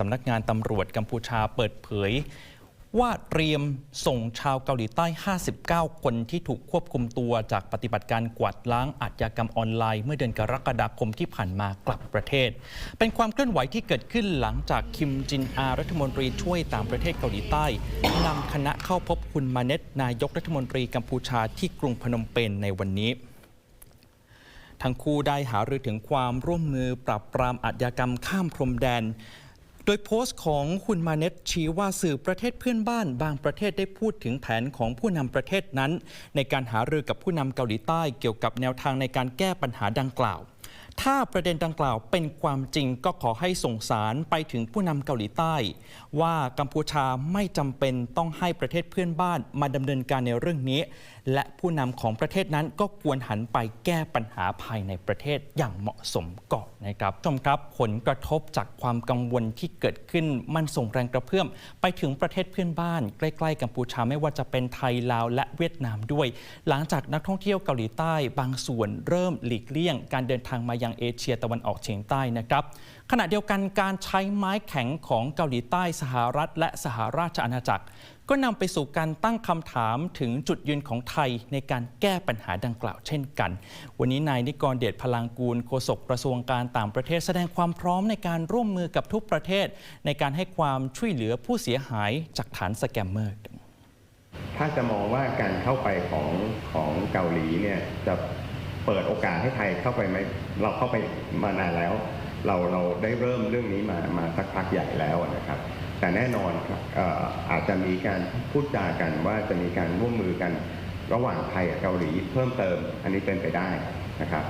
สำนักงานตำรวจกัมพูชาเปิดเผย ว่าเตรียมส่งชาวเกาหลีใต้ 59 คนที่ถูกควบคุมตัวจากปฏิบัติการกวาดล้างอาชญากรรมออนไลน์ เมื่อเดือนกรกฎาคมที่ผ่านมากลับประเทศ เป็นความเคลื่อนไหวที่เกิดขึ้นหลังจากคิมจินอารัฐมนตรีช่วยต่างประเทศเกาหลีใต้นำคณะเข้าพบคุณมาเน็ตนายกรัฐมนตรีกัมพูชาที่กรุงพนมเปญในวันนี้ทั้งคู่ได้หารือถึงความร่วมมือปราบปรามอาชญากรรมข้ามพรมแดน ดยโพสต์ของคุณมาเน็ตชี้ว่าสื่อประเทศเพื่อนบ้าน บางประเทศได้พูดถึงแผนของผู้นำประเทศนั้น ในการหารือกับผู้นำเกาหลีใต้เกี่ยวกับแนวทางในการแก้ปัญหาดังกล่าว ถ้าประเด็นดังกล่าวเป็นความจริงก็ขอให้ส่งสารไปถึงผู้นำเกาหลีใต้ ว่ากัมพูชาไม่จำเป็นต้องให้ประเทศเพื่อนบ้านมาดำเนินการในเรื่องนี้ และผู้นำของประเทศนั้นก็ควรหันไปแก้ปัญหาภายในประเทศอย่างเหมาะสมก่อนนะครับชมครับผลกระทบจากความกังวลที่เกิดขึ้นมันส่งแรงกระเพื่อม ไปถึงประเทศเพื่อนบ้าน ใกล้ๆกัมพูชาไม่ว่าจะเป็นไทยลาวและเวียดนามด้วย หลังจากนักท่องเที่ยวเกาหลีใต้บางส่วนเริ่มหลีกเลี่ยง การเดินทางมายังเอเชียตะวันออกเฉียงใต้นะครับ ขณะเดียวกันการใช้ไม้แข็งของเกาหลีใต้สหรัฐ และสหราชอาณาจักร ก็นำไปสู่การตั้งคำถามถึงจุดยืนของไทยในการแก้ปัญหาดังกล่าวเช่นกัน วันนี้นายนิกรเดชพลังกูลโฆษกกระทรวงการต่างประเทศแสดงความพร้อมในการร่วมมือกับทุกประเทศ ในการให้ความช่วยเหลือผู้เสียหายจากฐานสแกมเมอร์ถ้าจะมองว่าการเข้าไปของของเกาหลีเนี่ยจะ เปิดโอกาสให้ไทยเข้าไปไหมเราเข้าไปมานานแล้ว เราเราได้เริ่มเรื่องนี้มามาสักพักใหญ่แล้วนะครับ แต่แน่นอนครับอาจจะมีการพูดจากันว่าจะมีการร่วมมือกันระหว่างไทยกับเกาหลีเพิ่มเติมอันนี้เป็นไปได้นะครับ